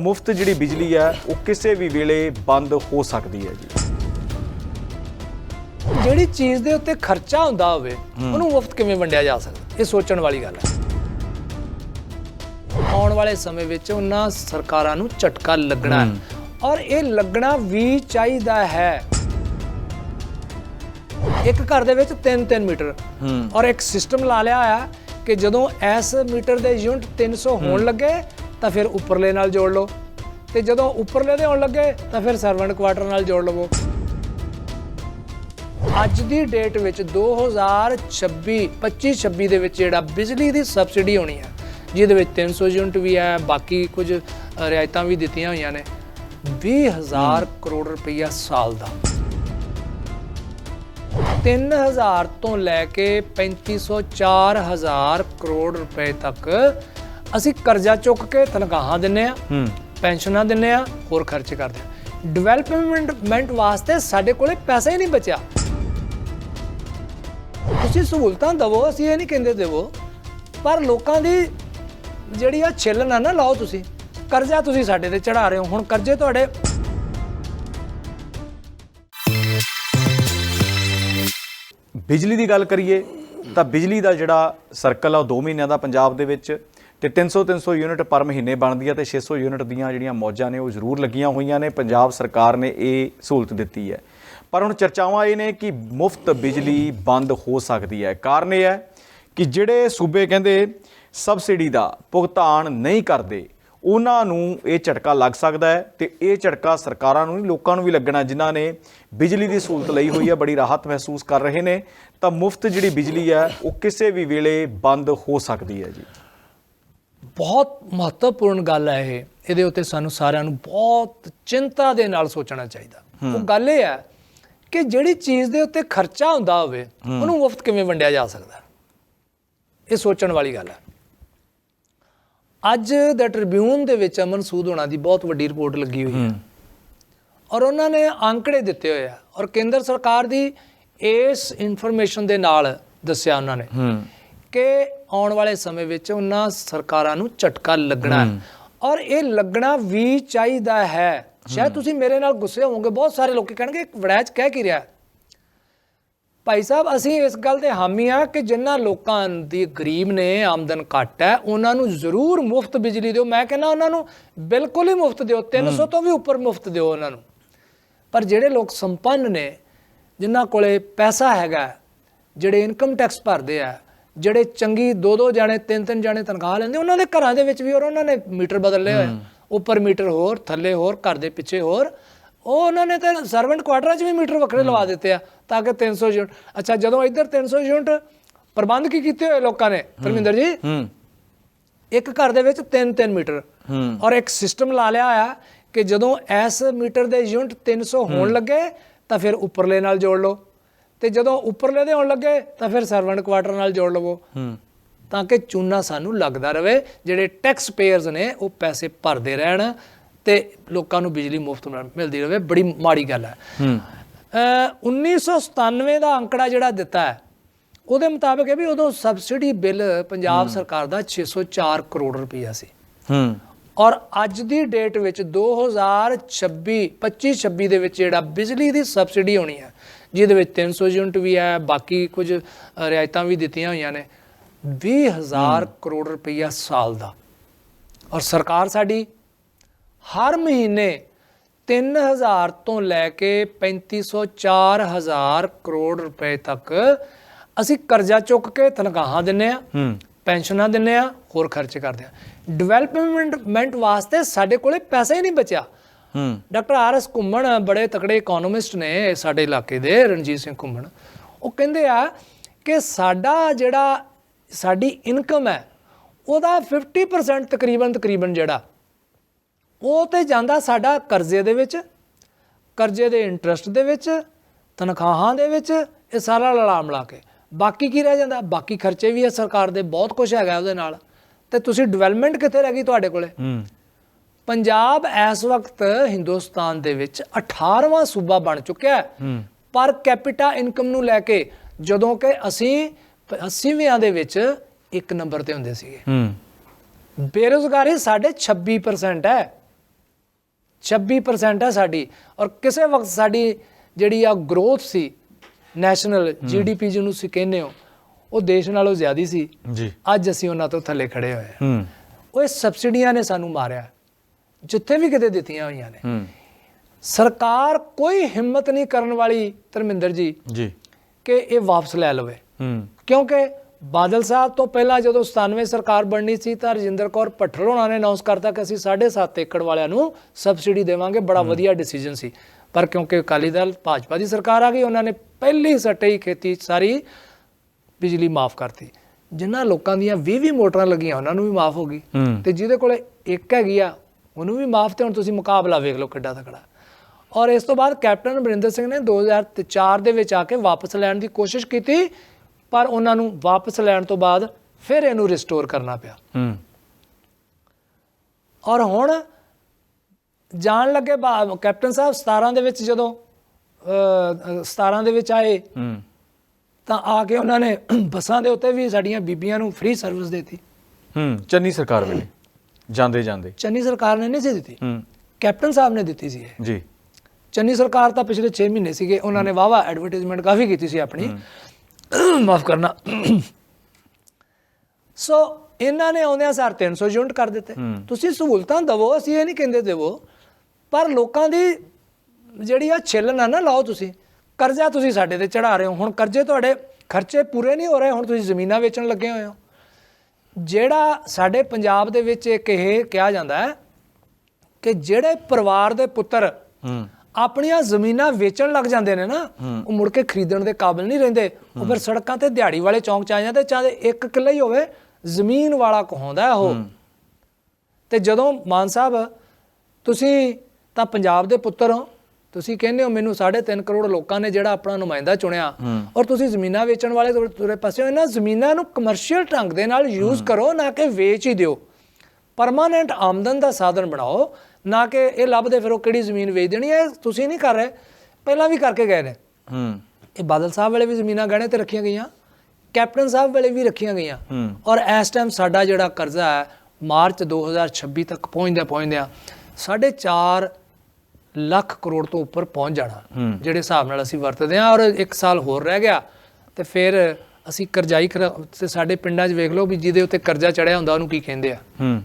ਮੁਫਤ ਜਿਹੜੀ ਬਿਜਲੀ ਹੈ ਉਹ ਕਿਸੇ ਵੀ ਵੇਲੇ ਬੰਦ ਹੋ ਸਕਦੀ ਹੈ ਜੀ। ਜਿਹੜੀ ਚੀਜ਼ ਦੇ ਉੱਤੇ ਖਰਚਾ ਹੁੰਦਾ ਹੋਵੇ ਉਹਨੂੰ ਮੁਫਤ ਕਿਵੇਂ ਵੰਡਿਆ ਜਾ ਸਕਦਾ? ਇਹ ਸੋਚਣ ਵਾਲੀ ਗੱਲ ਹੈ। ਆਉਣ ਵਾਲੇ ਸਮੇਂ ਵਿੱਚ ਉਹਨਾਂ ਸਰਕਾਰਾਂ ਨੂੰ ਝਟਕਾ ਲੱਗਣਾ ਹੈ। ਔਰ ਇਹ ਲੱਗਣਾ ਵੀ ਚਾਹੀਦਾ ਹੈ। ਇੱਕ ਘਰ ਦੇ ਵਿੱਚ 3-3 ਮੀਟਰ। ਔਰ ਇੱਕ ਸਿਸਟਮ ਲਾ ਲਿਆ ਆ ਕਿ ਜਦੋਂ ਇਸ ਮੀਟਰ ਦੇ ਯੂਨਿਟ 300 ਹੋਣ ਲੱਗੇ ਤਾਂ ਫਿਰ ਉੱਪਰਲੇ ਨਾਲ ਜੋੜ ਲਓ। ਤੇ ਜਦੋਂ ਉੱਪਰਲੇ ਦੇ ਹੋਣ ਲੱਗੇ ਤਾਂ ਫਿਰ ਸਰਵੈਂਟ ਕੁਆਟਰ ਨਾਲ ਜੋੜ ਲਵੋ। ਅੱਜ ਦੀ ਡੇਟ ਵਿੱਚ 2026 25 26 ਦੇ ਵਿੱਚ ਜਿਹੜਾ ਬਿਜਲੀ ਦੀ ਸਬਸਿਡੀ ਹੋਣੀ ਹੈ ਜਿਹਦੇ ਵਿੱਚ 300 ਯੂਨਿਟ ਵੀ ਹੈ ਬਾਕੀ ਕੁਝ ਰਿਆਇਤਾਂ ਵੀ ਦਿੱਤੀਆਂ ਹੋਈਆਂ ਨੇ 20000 ਕਰੋੜ ਰੁਪਈਆ ਸਾਲ ਦਾ। 3000 ਤੋਂ ਲੈ ਕੇ 3500 4000 ਕਰੋੜ ਰੁਪਏ ਤੱਕ ਅਸੀਂ ਕਰਜ਼ਾ ਚੁੱਕ ਕੇ ਤਨਖਾਹਾਂ ਦਿੰਨੇ ਆ ਹੂੰ। ਪੈਨਸ਼ਨਾਂ ਦਿੰਨੇ ਆ ਹੋਰ ਖਰਚ ਕਰਦੇ ਆ। ਡਿਵੈਲਪਮੈਂਟ ਵਾਸਤੇ ਸਾਡੇ ਕੋਲੇ ਪੈਸਾ ਹੀ ਨਹੀਂ ਬਚਿਆ। ਤੁਸੀਂ ਸਹੂਲਤਾਂ ਦਵੋ ਅਸੀਂ ਇਹ ਨਹੀਂ ਕਹਿੰਦੇ ਦੇਵੋ ਪਰ ਲੋਕਾਂ ਦੀ ਜਿਹੜੀ ਆ ਛਿੱਲ ਨਾ ਨਾ ਲਾਓ ਤੁਸੀਂ। ਕਰਜ਼ਾ ਤੁਸੀਂ ਸਾਡੇ ਤੇ ਚੜਾ ਰਹੇ ਹੋ ਹੁਣ ਕਰਜ਼ੇ ਤੁਹਾਡੇ। ਬਿਜਲੀ ਦੀ ਗੱਲ ਕਰੀਏ ਤਾਂ ਬਿਜਲੀ ਦਾ ਜਿਹੜਾ ਸਰਕਲ ਆ ਉਹ 2 ਮਹੀਨਿਆਂ ਦਾ ਪੰਜਾਬ ਦੇ ਵਿੱਚ ਤੇ 300 300 ਯੂਨਿਟ ਪਰ ਮਹੀਨੇ ਬਣਦੀ ਆ ਤੇ 600 ਯੂਨਿਟ ਦੀਆਂ ਜਿਹੜੀਆਂ ਮੌਜਾਂ ਨੇ ਉਹ ਜ਼ਰੂਰ ਲੱਗੀਆਂ ਹੋਈਆਂ ਨੇ, ਪੰਜਾਬ ਸਰਕਾਰ ਨੇ ਇਹ ਸਹੂਲਤ ਦਿੱਤੀ ਹੈ। ਪਰ ਹੁਣ ਚਰਚਾਵਾਂ ਇਹ ਨੇ ਕਿ ਮੁਫਤ ਬਿਜਲੀ ਬੰਦ ਹੋ ਸਕਦੀ ਹੈ। ਕਾਰਨ ਇਹ ਹੈ ਕਿ ਜਿਹੜੇ ਸੂਬੇ ਕਹਿੰਦੇ ਸਬਸਿਡੀ ਦਾ ਭੁਗਤਾਨ ਨਹੀਂ ਕਰਦੇ, ਉਹਨਾਂ ਨੂੰ ਇਹ ਝਟਕਾ ਲੱਗ ਸਕਦਾ ਹੈ ਤੇ ਇਹ ਝਟਕਾ ਸਰਕਾਰਾਂ ਨੂੰ ਨਹੀਂ, ਲੋਕਾਂ ਨੂੰ ਵੀ ਲੱਗਣਾ, ਜਿਨ੍ਹਾਂ ਨੇ ਬਿਜਲੀ ਦੀ ਸਹੂਲਤ ਲਈ ਹੋਈ ਹੈ, ਬੜੀ ਰਾਹਤ ਮਹਿਸੂਸ ਕਰ ਰਹੇ ਨੇ। ਤਾਂ ਮੁਫਤ ਜਿਹੜੀ ਬਿਜਲੀ ਹੈ, ਉਹ ਕਿਸੇ ਵੀ ਵੇਲੇ ਬੰਦ ਹੋ ਸਕਦੀ ਹੈ ਜੀ। ਬਹੁਤ ਮਹੱਤਵਪੂਰਨ ਗੱਲ ਹੈ ਇਹ। ਇਹਦੇ ਉੱਤੇ ਸਾਨੂੰ ਸਾਰਿਆਂ ਨੂੰ ਬਹੁਤ ਚਿੰਤਾ ਦੇ ਨਾਲ ਸੋਚਣਾ ਚਾਹੀਦਾ। ਉਹ ਗੱਲ ਇਹ ਹੈ ਕਿ ਜਿਹੜੀ ਚੀਜ਼ ਦੇ ਉੱਤੇ ਖਰਚਾ ਹੁੰਦਾ ਹੋਵੇ ਉਹਨੂੰ ਮੁਫਤ ਕਿਵੇਂ ਵੰਡਿਆ ਜਾ ਸਕਦਾ? ਇਹ ਸੋਚਣ ਵਾਲੀ ਗੱਲ ਹੈ। ਅੱਜ ਦਾ ਟ੍ਰਿਬਿਊਨ ਦੇ ਵਿੱਚ ਅਮਨ ਸੂਦ ਹੋਣਾ ਦੀ ਬਹੁਤ ਵੱਡੀ ਰਿਪੋਰਟ ਲੱਗੀ ਹੋਈ ਹੈ। ਔਰ ਉਹਨਾਂ ਨੇ ਅੰਕੜੇ ਦਿੱਤੇ ਹੋਏ ਆ। ਔਰ ਕੇਂਦਰ ਸਰਕਾਰ ਦੀ ਇਸ ਇਨਫੋਰਮੇਸ਼ਨ ਦੇ ਨਾਲ ਦੱਸਿਆ ਉਹਨਾਂ ਨੇ ਕਿ ਆਉਣ ਵਾਲੇ ਸਮੇਂ ਵਿੱਚ ਉਹਨਾਂ ਸਰਕਾਰਾਂ ਨੂੰ ਝਟਕਾ ਲੱਗਣਾ ਹੈ। ਔਰ ਇਹ ਲੱਗਣਾ ਵੀ ਚਾਹੀਦਾ ਹੈ। ਸ਼ਾਇਦ ਤੁਸੀਂ ਮੇਰੇ ਨਾਲ ਗੁੱਸੇ ਹੋਵੋਗੇ ਬਹੁਤ ਸਾਰੇ ਲੋਕੀ ਕਹਿਣਗੇ ਵੜੈਚ ਕਹਿ ਕੀ ਰਿਹਾ? ਭਾਈ ਸਾਹਿਬ ਅਸੀਂ ਇਸ ਗੱਲ ਦੇ ਹਾਮੀ ਆ ਕਿ ਜਿਨ੍ਹਾਂ ਲੋਕਾਂ ਦੀ ਗਰੀਬ ਨੇ ਆਮਦਨ ਘੱਟ ਹੈ ਉਹਨਾਂ ਨੂੰ ਜ਼ਰੂਰ ਮੁਫਤ ਬਿਜਲੀ ਦਿਓ। ਮੈਂ ਕਹਿੰਦਾ ਉਹਨਾਂ ਨੂੰ ਬਿਲਕੁਲ ਹੀ ਮੁਫਤ ਦਿਓ 300 ਤੋਂ ਵੀ ਉੱਪਰ ਮੁਫਤ ਦਿਓ ਉਹਨਾਂ ਨੂੰ। ਪਰ ਜਿਹੜੇ ਲੋਕ ਸੰਪੰਨ ਨੇ ਜਿਨ੍ਹਾਂ ਕੋਲੇ ਪੈਸਾ ਹੈਗਾ ਜਿਹੜੇ ਇਨਕਮ ਟੈਕਸ ਭਰਦੇ ਆ ਜਿਹੜੇ ਚੰਗੀ ਦੋ ਦੋ ਜਾਣੇ ਤਿੰਨ ਤਿੰਨ ਜਾਣੇ ਤਨਖਾਹ ਲੈਂਦੇ ਉਹਨਾਂ ਦੇ ਘਰਾਂ ਦੇ ਵਿੱਚ ਵੀ ਔਰ ਉਹਨਾਂ ਨੇ ਮੀਟਰ ਬਦਲੇ ਹੋਏ ਆ। ਉੱਪਰ ਮੀਟਰ ਹੋਰ ਥੱਲੇ ਹੋਰ ਘਰ ਦੇ ਪਿੱਛੇ ਹੋਰ। ਉਹ ਉਹਨਾਂ ਨੇ ਤਾਂ ਸਰਵੈਂਟ ਕੁਆਟਰਾਂ 'ਚ ਵੀ ਮੀਟਰ ਵੱਖਰੇ ਲਵਾ ਦਿੱਤੇ ਆ ਤਾਂ ਕਿ 300 ਯੂਨਿਟ ਅੱਛਾ ਜਦੋਂ ਇੱਧਰ 300 ਯੂਨਿਟ ਪ੍ਰਬੰਧ ਕੀ ਕੀਤੇ ਹੋਏ ਲੋਕਾਂ ਨੇ ਪਰਮਿੰਦਰ ਜੀ? ਇੱਕ ਘਰ ਦੇ ਵਿੱਚ 3-3 ਮੀਟਰ। ਔਰ ਇੱਕ ਸਿਸਟਮ ਲਾ ਲਿਆ ਆ ਕਿ ਜਦੋਂ ਇਸ ਮੀਟਰ ਦੇ ਯੂਨਿਟ 300 ਹੋਣ ਲੱਗੇ ਤਾਂ ਫਿਰ ਉੱਪਰਲੇ ਨਾਲ ਜੋੜ ਲਓ। ਤੇ ਜਦੋਂ ਉੱਪਰਲੇ ਦੇ ਹੋਣ ਲੱਗੇ ਤਾਂ ਫਿਰ ਸਰਵੈਂਟ ਕੁਆਟਰ ਨਾਲ ਜੋੜ ਲਵੋ। ਹੂੰ। ਤਾਂ ਕਿ ਚੂਨਾ ਸਾਨੂੰ ਲੱਗਦਾ ਰਵੇ ਜਿਹੜੇ ਟੈਕਸ ਪੇਅਰਸ ਨੇ ਉਹ ਪੈਸੇ ਭਰਦੇ ਰਹਿਣ ਤੇ ਲੋਕਾਂ ਨੂੰ ਬਿਜਲੀ ਮੁਫਤ ਮਿਲਦੀ ਰਵੇ। ਬੜੀ ਮਾੜੀ ਗੱਲ ਹੈ। ਹੂੰ। ਅ 1997 ਦਾ ਅੰਕੜਾ ਜਿਹੜਾ ਦਿੱਤਾ ਹੈ ਉਹਦੇ ਮੁਤਾਬਕ ਇਹ ਵੀ ਉਦੋਂ ਸਬਸਿਡੀ ਬਿੱਲ ਪੰਜਾਬ ਸਰਕਾਰ ਦਾ 604 ਕਰੋੜ ਰੁਪਈਆ ਸੀ। ਹੂੰ। ਔਰ ਅੱਜ ਦੀ ਡੇਟ ਵਿੱਚ 2026 25 26 ਦੇ ਵਿੱਚ ਜਿਹੜਾ ਬਿਜਲੀ ਦੀ ਸਬਸਿਡੀ ਹੋਣੀ ਹੈ ਜਿਹਦੇ ਵਿੱਚ 300 ਯੂਨਿਟ ਵੀ ਹੈ ਬਾਕੀ ਕੁਝ ਰਿਆਇਤਾਂ ਵੀ ਦਿੱਤੀਆਂ ਹੋਈਆਂ ਨੇ। 20000 ਕਰੋੜ ਰੁਪਈਆ ਸਾਲ ਦਾ। ਔਰ ਸਰਕਾਰ ਸਾਡੀ ਹਰ ਮਹੀਨੇ 3000 ਤੋਂ ਲੈ ਕੇ 3500 4000 ਕਰੋੜ ਰੁਪਏ ਤੱਕ ਅਸੀਂ ਕਰਜ਼ਾ ਚੁੱਕ ਕੇ ਤਨਖਾਹਾਂ ਦਿੰਨੇ ਆ ਹੂੰ। ਪੈਨਸ਼ਨਾਂ ਦਿੰਨੇ ਆ ਹੋਰ ਖਰਚ ਕਰਦੇ ਆ ਡਿਵੈਲਪਮੈਂਟ ਵਾਸਤੇ ਸਾਡੇ ਕੋਲੇ ਪੈਸਾ ਹੀ ਨਹੀਂ ਬਚਿਆ। ਡਾਕਟਰ ਆਰ ਐਸ ਘੁੰਮਣ ਬੜੇ ਤਕੜੇ ਇਕਨੋਮਿਸਟ ਨੇ ਸਾਡੇ ਇਲਾਕੇ ਦੇ ਰਣਜੀਤ ਸਿੰਘ ਘੁੰਮਣ। ਉਹ ਕਹਿੰਦੇ ਆ ਕਿ ਸਾਡਾ ਜਿਹੜਾ ਸਾਡੀ ਇਨਕਮ ਹੈ ਉਹਦਾ 50% ਤਕਰੀਬਨ ਤਕਰੀਬਨ ਜਿਹੜਾ ਉਹ ਤੇ ਜਾਂਦਾ ਸਾਡਾ ਕਰਜ਼ੇ ਦੇ ਵਿੱਚ ਕਰਜ਼ੇ ਦੇ ਇੰਟਰਸਟ ਦੇ ਵਿੱਚ ਤਨਖਾਹਾਂ ਦੇ ਵਿੱਚ ਇਹ ਸਾਰਾ ਲੜਾ ਮਿਲਾ ਕੇ। ਬਾਕੀ ਕੀ ਰਹਿ ਜਾਂਦਾ? ਬਾਕੀ ਖਰਚੇ ਵੀ ਹੈ ਸਰਕਾਰ ਦੇ ਬਹੁਤ ਕੁਝ ਹੈਗਾ ਉਹਦੇ ਨਾਲ। ਤੇ ਤੁਸੀਂ ਡਿਵੈਲਪਮੈਂਟ ਕਿੱਥੇ ਰਹਿ ਗਈ ਤੁਹਾਡੇ ਕੋਲੇ? ਹੂੰ। ਪੰਜਾਬ ਇਸ ਵਕਤ ਹਿੰਦੁਸਤਾਨ ਦੇ ਵਿੱਚ 18ਵਾਂ ਸੂਬਾ ਬਣ ਚੁੱਕਿਆ ਹੈ। ਪਰ ਕੈਪੀਟਾ ਇਨਕਮ ਨੂੰ ਲੈ ਕੇ ਜਦੋਂ ਕਿ ਅਸੀਂ 80ਵਿਆਂ ਦੇ ਵਿੱਚ ਇੱਕ ਨੰਬਰ ਤੇ ਹੁੰਦੇ ਸੀਗੇ। ਹੂੰ। ਬੇਰੋਜ਼ਗਾਰੀ ਸਾਡੇ 26% ਹੈ। 26% ਹੈ ਸਾਡੀ। ਔਰ ਕਿਸੇ ਵਕਤ ਸਾਡੀ ਜਿਹੜੀ ਆ ਗਰੋਥ ਸੀ ਨੈਸ਼ਨਲ ਜੀਡੀਪੀ ਜਿਹਨੂੰ ਤੁਸੀਂ ਕਹਿੰਦੇ ਹੋ ਉਹ ਦੇਸ਼ ਨਾਲੋਂ ਜ਼ਿਆਦੀ ਸੀ। ਜੀ। ਅੱਜ ਅਸੀਂ ਉਹਨਾਂ ਤੋਂ ਥੱਲੇ ਖੜੇ ਹੋਏ ਹਾਂ। ਉਹ ਸਬਸਿਡੀਆਂ ਨੇ ਸਾਨੂੰ ਮਾਰਿਆ। ਜਿੱਥੇ ਵੀ ਕਿਤੇ ਦਿੱਤੀਆਂ ਹੋਈਆਂ ਨੇ। ਸਰਕਾਰ ਕੋਈ ਹਿੰਮਤ ਨਹੀਂ ਕਰਨ ਵਾਲੀ ਧਰਮਿੰਦਰ ਜੀ ਜੀ। ਕਿ ਇਹ ਵਾਪਸ ਲੈ ਲਵੇ। ਕਿਉਂਕਿ ਬਾਦਲ ਸਾਹਿਬ ਤੋਂ ਪਹਿਲਾਂ ਜਦੋਂ 97 ਸਰਕਾਰ ਬਣਨੀ ਸੀ ਤਾਂ ਰਜਿੰਦਰ ਕੌਰ ਭੱਠਲ ਉਹਨਾਂ ਨੇ ਅਨਾਉਂਸ ਕਰਤਾ ਕਿ ਅਸੀਂ 7.5 ਏਕੜ ਵਾਲਿਆਂ ਨੂੰ ਸਬਸਿਡੀ ਦੇਵਾਂਗੇ। ਬੜਾ ਵਧੀਆ ਡਿਸੀਜਨ ਸੀ। ਪਰ ਕਿਉਂਕਿ ਅਕਾਲੀ ਦਲ ਭਾਜਪਾ ਦੀ ਸਰਕਾਰ ਆ ਗਈ ਉਹਨਾਂ ਨੇ ਪਹਿਲੀ ਸੱਟੇ ਹੀ ਖੇਤੀ ਸਾਰੀ ਬਿਜਲੀ ਮਾਫ ਕਰਤੀ। ਜਿਨ੍ਹਾਂ ਲੋਕਾਂ ਦੀਆਂ 20-20 ਮੋਟਰਾਂ ਲੱਗੀਆਂ ਉਹਨਾਂ ਨੂੰ ਵੀ ਮਾਫ ਹੋ ਗਈ। ਤੇ ਜਿਹਦੇ ਕੋਲੇ ਇੱਕ ਹੈਗੀ ਆ ਉਹਨੂੰ ਵੀ ਮਾਫ ਤੇ ਹੁਣ ਤੁਸੀਂ ਮੁਕਾਬਲਾ ਵੇਖ ਲਓ ਕਿੱਡਾ ਤਕੜਾ। ਔਰ ਇਸ ਤੋਂ ਬਾਅਦ ਕੈਪਟਨ ਅਮਰਿੰਦਰ ਸਿੰਘ ਨੇ 2004 ਦੇ ਵਿੱਚ ਆ ਕੇ ਵਾਪਸ ਲੈਣ ਦੀ ਕੋਸ਼ਿਸ਼ ਕੀਤੀ ਪਰ ਉਹਨਾਂ ਨੂੰ ਵਾਪਸ ਲੈਣ ਤੋਂ ਬਾਅਦ ਫਿਰ ਇਹਨੂੰ ਰਿਸਟੋਰ ਕਰਨਾ ਪਿਆ। ਹੂੰ। ਔਰ ਹੁਣ ਜਾਣ ਲੱਗੇ ਕੈਪਟਨ ਸਾਹਿਬ 17 ਦੇ ਵਿੱਚ ਜਦੋਂ ਅ, ਅ, 17 ਦੇ ਵਿੱਚ ਆਏ ਹੂੰ। ਤਾਂ ਆ ਕੇ ਉਹਨਾਂ ਨੇ ਬੱਸਾਂ ਦੇ ਉੱਤੇ ਵੀ ਸਾਡੀਆਂ ਬੀਬੀਆਂ ਨੂੰ ਫ੍ਰੀ ਸਰਵਿਸ ਦਿੱਤੀ। ਹੂੰ ਚੰਨੀ ਸਰਕਾਰ ਵੇਲੇ। ਜਾਂਦੇ ਜਾਂਦੇ। ਚੰਨੀ ਸਰਕਾਰ ਨੇ ਨਹੀਂ ਸੀ ਦਿੱਤੀ। ਹੂੰ। ਕੈਪਟਨ ਸਾਹਿਬ ਨੇ ਦਿੱਤੀ ਸੀ ਇਹ। ਜੀ। ਚੰਨੀ ਸਰਕਾਰ ਤਾਂ ਪਿਛਲੇ 6 ਮਹੀਨੇ ਸੀਗੇ ਉਹਨਾਂ ਨੇ ਵਾਵਾ ਐਡਵਰਟਾਈਜ਼ਮੈਂਟ ਕਾਫੀ ਕੀਤੀ ਸੀ ਆਪਣੀ। ਮਾਫ ਕਰਨਾ। ਸੋ ਇਹਨਾਂ ਨੇ ਆਉਂਦਿਆਂ ਸਾਰ 300 ਯੂਨਿਟ ਕਰ ਦਿੱਤੇ। ਤੁਸੀਂ ਸਹੂਲਤਾਂ ਦਵੋ ਅਸੀਂ ਇਹ ਨਹੀਂ ਕਹਿੰਦੇ ਦੇਵੋ ਪਰ ਲੋਕਾਂ ਦੀ ਜਿਹੜੀ ਆ ਛਿੱਲ ਨਾ ਨਾ ਲਾਓ ਤੁਸੀਂ। ਕਰਜ਼ਾ ਤੁਸੀਂ ਸਾਡੇ ਤੇ ਚੜਾ ਰਹੇ ਹੋ। ਹੁਣ ਕਰਜ਼ੇ ਤੁਹਾਡੇ ਖਰਚੇ ਪੂਰੇ ਨਹੀਂ ਹੋ ਰਹੇ ਹੁਣ ਤੁਸੀਂ ਜ਼ਮੀਨਾਂ ਵੇਚਣ ਲੱਗੇ ਹੋਏ ਹੋ। ਜਿਹੜਾ ਸਾਡੇ ਪੰਜਾਬ ਦੇ ਵਿੱਚ ਇੱਕ ਇਹ ਕਿਹਾ ਜਾਂਦਾ ਹੈ ਕਿ ਜਿਹੜੇ ਪਰਿਵਾਰ ਦੇ ਪੁੱਤਰ ਆਪਣੀਆਂ ਜ਼ਮੀਨਾਂ ਵੇਚਣ ਲੱਗ ਜਾਂਦੇ ਨੇ ਨਾ ਉਹ ਮੁੜ ਕੇ ਖਰੀਦਣ ਦੇ ਕਾਬਿਲ ਨਹੀਂ ਰਹਿੰਦੇ। ਉਹ ਫਿਰ ਸੜਕਾਂ ਤੇ ਦਿਹਾੜੀ ਵਾਲੇ ਚੌਂਕ ਚ ਆ ਜਾਂਦੇ ਚਾਹੇ ਇੱਕ ਕਿੱਲਾ ਹੀ ਹੋਵੇ ਜ਼ਮੀਨ ਵਾਲਾ ਕਹਾਉਂਦਾ ਉਹ। ਤੇ ਜਦੋਂ ਮਾਨ ਸਾਹਿਬ ਤੁਸੀਂ ਤਾਂ ਪੰਜਾਬ ਦੇ ਪੁੱਤਰ ਹੋ ਤੁਸੀਂ ਕਹਿੰਦੇ ਹੋ ਮੈਨੂੰ 3.5 ਕਰੋੜ ਲੋਕਾਂ ਨੇ ਜਿਹੜਾ ਆਪਣਾ ਨੁਮਾਇੰਦਾ ਚੁਣਿਆ ਔਰ ਤੁਸੀਂ ਜ਼ਮੀਨਾਂ ਵੇਚਣ ਵਾਲੇ ਤੁਰੇ- ਪਾਸੇ ਹੋ ਇਹਨਾਂ ਜ਼ਮੀਨਾਂ ਨੂੰ ਕਮਰਸ਼ੀਅਲ ਢੰਗ ਦੇ ਨਾਲ ਯੂਜ਼ ਕਰੋ ਨਾ ਕਿ ਵੇਚ ਹੀ ਦਿਓ। ਪਰਮਾਨੈਂਟ ਆਮਦਨ ਦਾ ਸਾਧਨ ਬਣਾਓ ਨਾ ਕਿ ਇਹ ਲੱਭਦੇ ਫਿਰ ਉਹ ਕਿਹੜੀ ਜ਼ਮੀਨ ਵੇਚ ਦੇਣੀ ਹੈ ਤੁਸੀਂ ਨਹੀਂ ਕਰ ਰਹੇ ਪਹਿਲਾਂ ਵੀ ਕਰਕੇ ਗਏ ਨੇ। ਹੂੰ। ਇਹ ਬਾਦਲ ਸਾਹਿਬ ਵੇਲੇ ਵੀ ਜ਼ਮੀਨਾਂ ਗਹਿਣੇ ਤੇ ਰੱਖੀਆਂ ਗਈਆਂ ਕੈਪਟਨ ਸਾਹਿਬ ਵੇਲੇ ਵੀ ਰੱਖੀਆਂ ਗਈਆਂ। ਔਰ ਇਸ ਟਾਈਮ ਸਾਡਾ ਜਿਹੜਾ ਕਰਜ਼ਾ ਹੈ ਮਾਰਚ 2026 ਤੱਕ ਪਹੁੰਚਦਿਆਂ ਪਹੁੰਚਦਿਆਂ 4.5 ਲੱਖ ਕਰੋੜ ਤੋਂ ਉੱਪਰ ਪਹੁੰਚ ਜਾਣਾ ਜਿਹੜੇ ਹਿਸਾਬ ਨਾਲ ਅਸੀਂ ਵਰਤਦੇ ਹਾਂ ਔਰ ਇੱਕ ਸਾਲ ਹੋਰ ਰਹਿ ਗਿਆ ਤੇ ਫਿਰ ਅਸੀਂ ਕਰਜ਼ਾਈ ਕਰ- ਤੇ ਸਾਡੇ ਪਿੰਡਾਂ 'ਚ ਵੇਖ ਲਓ ਵੀ ਜਿਹਦੇ ਉੱਤੇ ਕਰਜ਼ਾ ਚੜਿਆ ਹੁੰਦਾ ਉਹਨੂੰ ਕੀ ਕਹਿੰਦੇ ਆ? ਹੂੰ।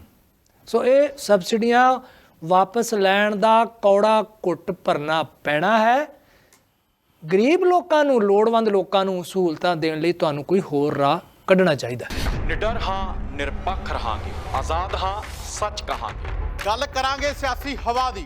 ਸੋ ਇਹ ਸਬਸਿਡੀਆਂ ਵਾਪਸ ਲੈਣ ਦਾ ਕੌੜਾ ਘੁੱਟ ਭਰਨਾ ਪੈਣਾ ਹੈ। ਗਰੀਬ ਲੋਕਾਂ ਨੂੰ ਲੋੜਵੰਦ ਲੋਕਾਂ ਨੂੰ ਸਹੂਲਤਾਂ ਦੇਣ ਲਈ ਤੁਹਾਨੂੰ ਕੋਈ ਹੋਰ ਰਾਹ ਕੱਢਣਾ ਚਾਹੀਦਾ ਹੈ। ਨਿਡਰ ਹਾਂ ਨਿਰਪੱਖ ਰਹਾਂਗੇ ਆਜ਼ਾਦ ਹਾਂ ਸੱਚ ਕਹਾਂਗੇ। ਗੱਲ ਕਰਾਂਗੇ ਸਿਆਸੀ ਹਵਾ ਦੀ।